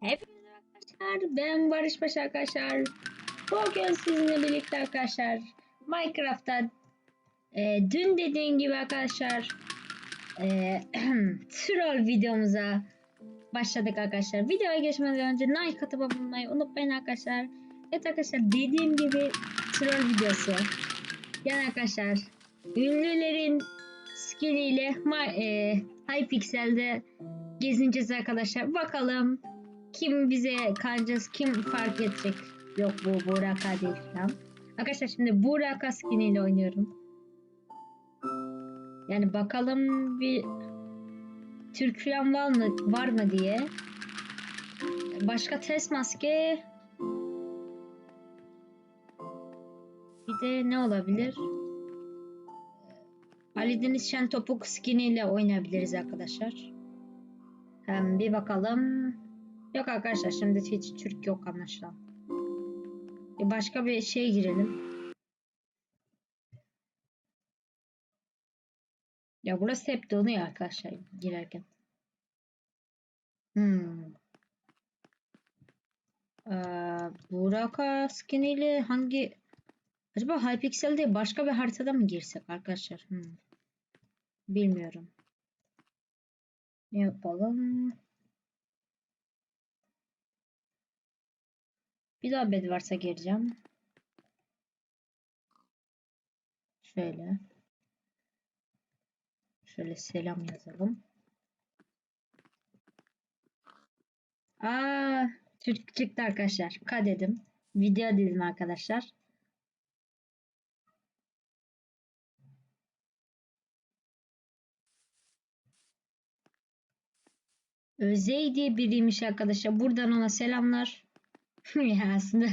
Hepinize arkadaşlar ben Barış Paşa arkadaşlar. Bugün sizinle birlikte arkadaşlar Minecraft'ta e, dün dediğim gibi arkadaşlar e, troll videomuza başladık arkadaşlar. Videoya geçmeden önce like atıp abone olmayı unutmayın arkadaşlar. Evet arkadaşlar dediğim gibi troll videosu. Yani arkadaşlar ünlülerin skiniyle e, Hypixel'de gezineceğiz arkadaşlar. Bakalım kim bize kanacağız, kim fark edecek. Yok bu Buraka değil falan. Arkadaşlar şimdi Buraka skiniyle oynuyorum. Yani bakalım bir Türk var mı, var mı diye. Başka test maske. Bir de ne olabilir? Ali Deniz Şen Topuk skiniyle oynayabiliriz arkadaşlar. Hem bir bakalım. Yok arkadaşlar şimdi hiç Türk yok anlaşılan. E başka bir şeye girelim. Ya burası hep donuyor arkadaşlar girerken. Hmm. Ee, Buraka skin ile hangi acaba Hypixel değil başka bir haritada mı girsek arkadaşlar? Hmm. Bilmiyorum. Ne yapalım? Bir daha bed varsa gireceğim. Şöyle. Şöyle selam yazalım. Aa, Türk çıktı arkadaşlar. K dedim. Video dedim arkadaşlar. Özey diye biriymiş arkadaşlar. Buradan ona selamlar. Ya aslında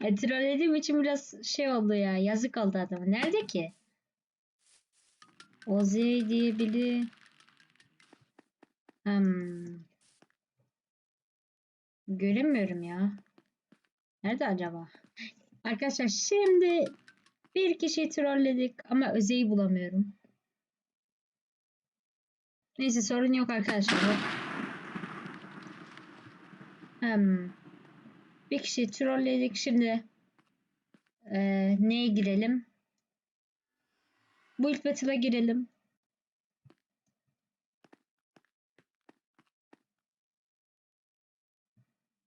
trollediğim için biraz şey oldu ya. Yazık oldu adama. Nerede ki? Ozey diye biri. Hmm. Göremiyorum ya. Nerede acaba? Arkadaşlar şimdi bir kişiyi trolledik ama Özey'i bulamıyorum. Neyse sorun yok arkadaşlar. Hmm. Bir kişiyi trolledik. Şimdi eee, neye girelim? Build Battle'a girelim.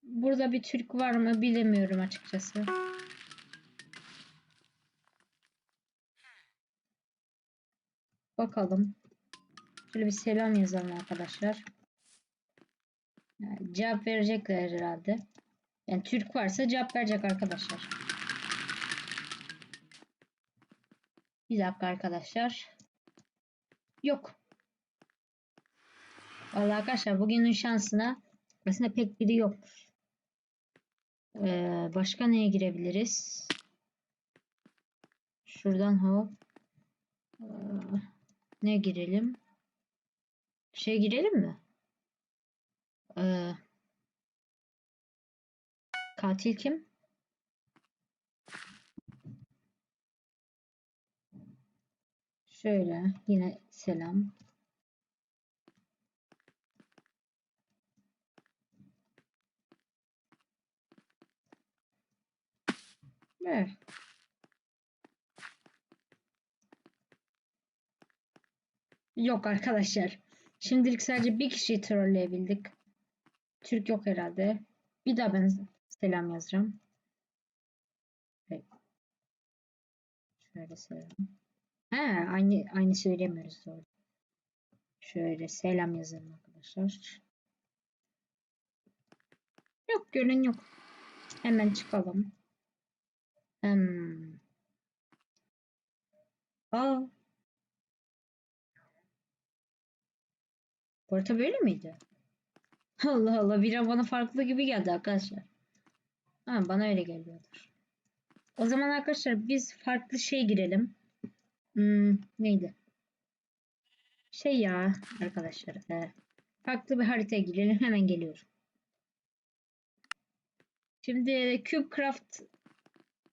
Burada bir Türk var mı bilemiyorum açıkçası. Bakalım. Şöyle bir selam yazalım arkadaşlar. Yani cevap verecekler herhalde. Yani Türk varsa cevap verecek arkadaşlar. Bir dakika arkadaşlar. Yok. Vallahi arkadaşlar bugünün şansına aslında pek biri yokmuş. Ee, başka neye girebiliriz? Şuradan hop. Ee, ne girelim? Şey girelim mi? Ee, katil kim? Şöyle yine selam. Evet. Yok arkadaşlar. Şimdilik sadece bir kişiyi trolleyebildik. Türk yok herhalde. Bir daha ben selam yazacağım. Evet. Şöyle selam. He, aynı aynı söylemiyoruz doğru. Şöyle selam yazalım arkadaşlar. Yok gören yok. Hemen çıkalım. Hmm. Aa. Bu arada böyle miydi? Allah Allah bir an bana farklı gibi geldi arkadaşlar. Ha, bana öyle geliyordur. O zaman arkadaşlar biz farklı şey girelim. Hmm, neydi? Şey ya arkadaşlar. e, farklı bir haritaya girelim. Hemen geliyorum. Şimdi CubeCraft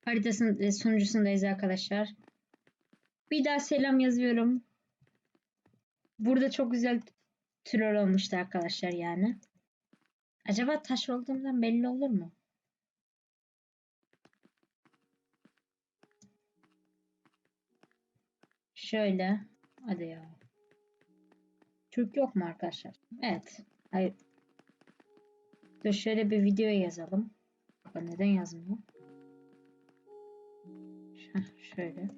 haritasının e, sunucusundayız arkadaşlar. Bir daha selam yazıyorum. Burada çok güzel troll olmuştu arkadaşlar yani. Acaba taş olduğumdan belli olur mu? Şöyle. Hadi ya. Türk yok mu arkadaşlar? Evet. Hayır. Dur şöyle bir video yazalım. Bak neden yazmıyor? Şöyle.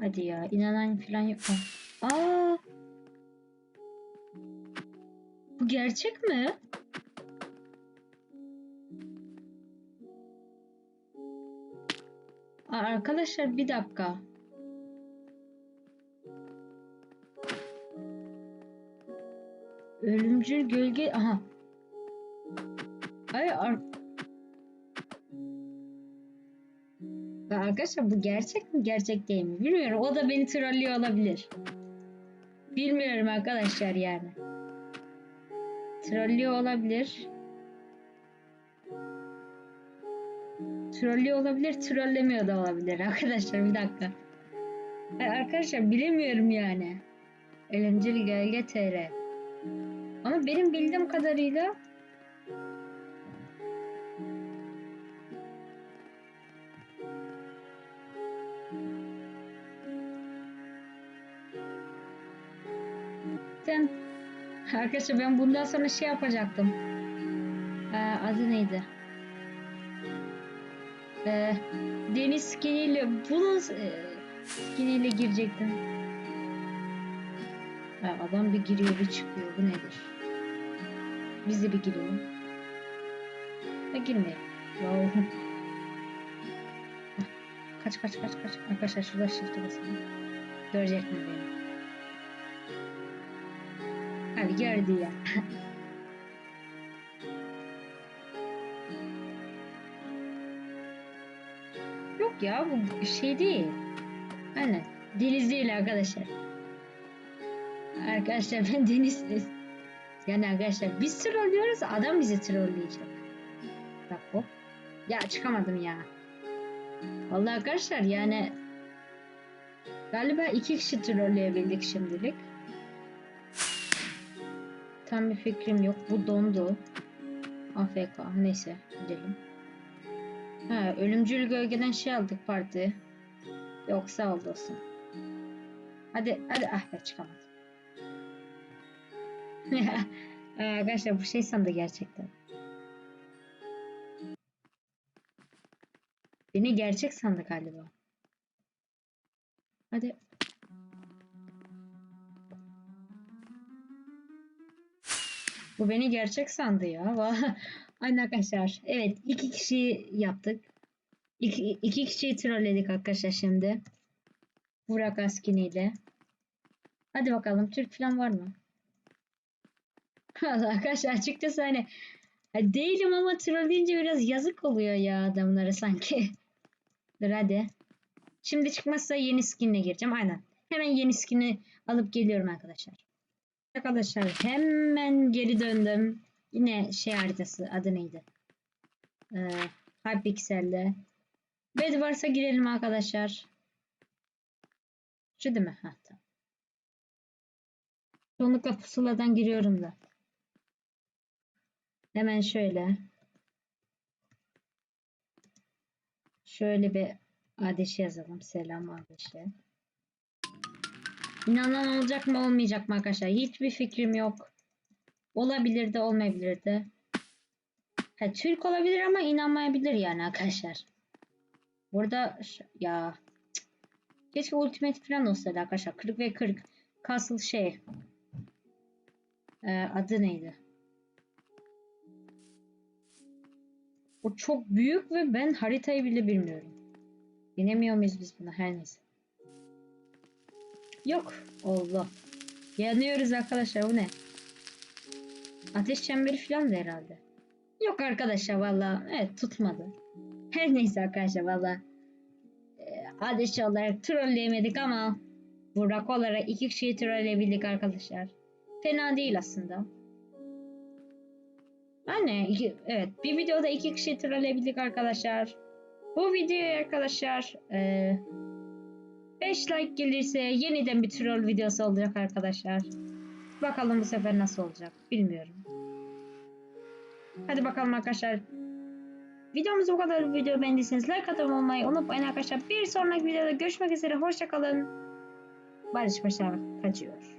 Hadi ya inanan falan yok. Aa! Bu gerçek mi? Arkadaşlar bir dakika. Ölümcül gölge aha. Ay ar Arkadaşlar bu gerçek mi gerçek değil mi bilmiyorum. O da beni trollüyor olabilir. Bilmiyorum arkadaşlar yani. Trollüyor olabilir. Trollüyor olabilir, trollemiyor da olabilir arkadaşlar bir dakika. Arkadaşlar bilemiyorum yani. Eğlenceli Gölge TR. Ama benim bildiğim kadarıyla Zaten arkadaşlar ben bundan sonra şey yapacaktım. Ee, adı neydi? Ee, deniz skiniyle bunun e, skiniyle girecektim. Ha, adam bir giriyor bir çıkıyor. Bu nedir? Biz de bir girelim. Ha girmeyelim. Wow. Kaç kaç kaç kaç. Arkadaşlar şurada shift'e basalım. Görecek mi beni? Hadi gördü ya. ya bu şey değil. Aynen. Deniz değil arkadaşlar. Arkadaşlar ben deniz Yani arkadaşlar biz trollüyoruz adam bizi trolleyecek. Bak bu. Ya çıkamadım ya. Vallahi arkadaşlar yani galiba iki kişi trolleyebildik şimdilik. Tam bir fikrim yok. Bu dondu. AFK. Neyse gidelim. Ha, ölümcül gölgeden şey aldık parti. Yok sağ ol. Hadi hadi ah be çıkamadım. Arkadaşlar bu şey sandı gerçekten. Beni gerçek sandı galiba. Hadi. Bu beni gerçek sandı ya. Aynen arkadaşlar. Evet iki kişi yaptık. İki, iki kişiyi trolledik arkadaşlar şimdi. Burak Askini ile. Hadi bakalım Türk falan var mı? Arkadaşlar açıkçası hani ha, değilim ama trolleyince biraz yazık oluyor ya adamlara sanki. Dur hadi. Şimdi çıkmazsa yeni skinle gireceğim. Aynen. Hemen yeni skin'i alıp geliyorum arkadaşlar. Arkadaşlar hemen geri döndüm. Yine şey haritası adı neydi? Ee, Hypixel'de. Bed varsa girelim arkadaşlar. Şu değil mi? Heh, tamam. Çoğunlukla pusuladan giriyorum da. Hemen şöyle. Şöyle bir adeş yazalım. Selam adeşe. İnanan olacak mı olmayacak mı arkadaşlar? Hiçbir fikrim yok. Olabilir de olmayabilir de. Ha, Türk olabilir ama inanmayabilir yani arkadaşlar. Burada ya cık. keşke ultimate falan olsaydı arkadaşlar. 40 ve 40 Castle şey Ee, adı neydi? O çok büyük ve ben haritayı bile bilmiyorum. Binemiyor muyuz biz buna her neyse. Yok. Allah. Yanıyoruz arkadaşlar bu ne? Ateş çemberi falan da herhalde. Yok arkadaşlar valla. Evet tutmadı. Her neyse arkadaşlar valla. Ee, ateş olarak trolleyemedik ama Burak olarak iki kişiyi trolleyebildik arkadaşlar. Fena değil aslında. Yani iki, evet bir videoda iki kişi trolleyebildik arkadaşlar. Bu videoya arkadaşlar 5 like gelirse yeniden bir troll videosu olacak arkadaşlar. Bakalım bu sefer nasıl olacak bilmiyorum. Hadi bakalım arkadaşlar. Videomuz bu kadar. Video beğendiyseniz like atıp olmayı unutmayın arkadaşlar. Bir sonraki videoda görüşmek üzere. Hoşçakalın. Barış Paşa kaçıyor.